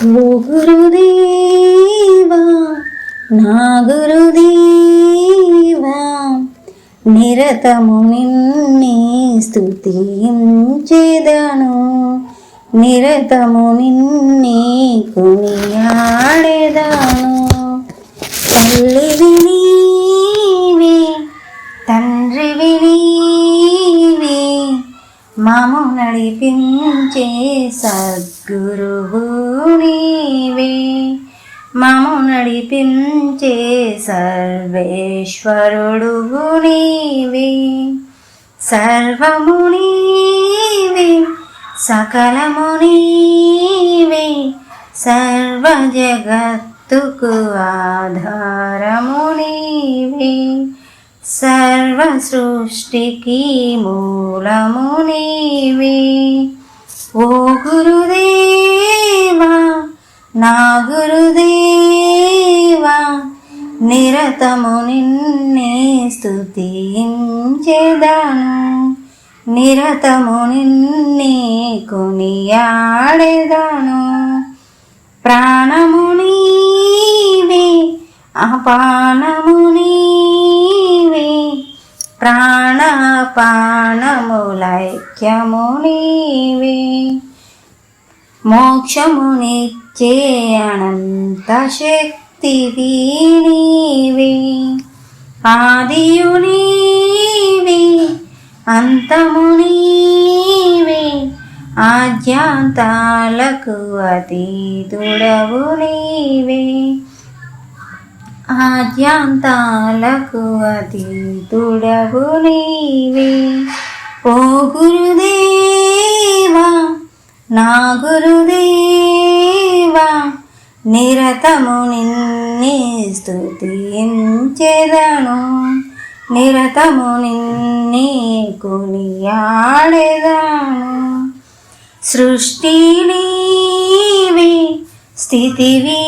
ఓ గురుదేవా నా గురుదేవా నిరతము నిన్నే స్తుతించేదను. నిరతము నిన్నే కొనియాడేదాను. తల్లి వినీవే తండ్రి వినీ మాము నడిపించే సద్గురువు నీవే మాము నడిపించే సర్వేశ్వరుడు నీవే సర్వము నీవే సకలము నీవే సర్వ జగత్తుకు ఆధారము నీవే సర్వ సృష్టికి మూలము నీవే. ఓ గురుదేవా నా గురుదేవా నిరతము నిన్నే స్తుతించేదాను. నిరతము నిన్నే కొనియాడేదాను. ప్రాణము నీవే అపానము ప్రాణపానములైక్యము నీవే మోక్షమునిచ్చే అనంత శక్తివి నీవే ఆదియు నీవే అంతము నీవే ఆద్యాంతాలకు అతీతుడవు నీవే ఆద్యాంతాలకు అతీతుడవు నీవే. ఓ గురుదేవా నా గురుదేవా నిరతము నిన్నే స్థుతించెదను నిరతము నిన్నే కొనియాడెదను. సృష్టి నీవే స్థితివి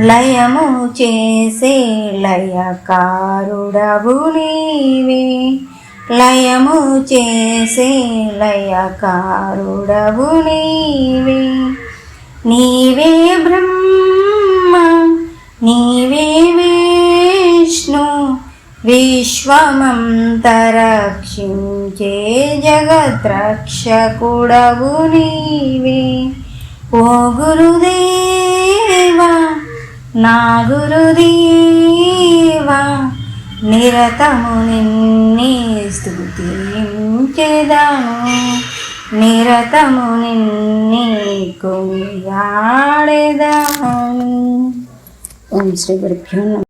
లయము చేసే లయకారుడవు నీవే. లయము చేసే లయకారుడవు నీవే. నీవే బ్రహ్మ నీవే విష్ణు విశ్వమంతరక్షించే జగద్రక్షకుడవు నీవే. ఓ గురుదేవా నా గురుదేవా నిరతము నిన్నే స్తుతించెదను. నిరతము నిన్నే కొనియాడెదను. ఓం శ్రీ గురుభ్యో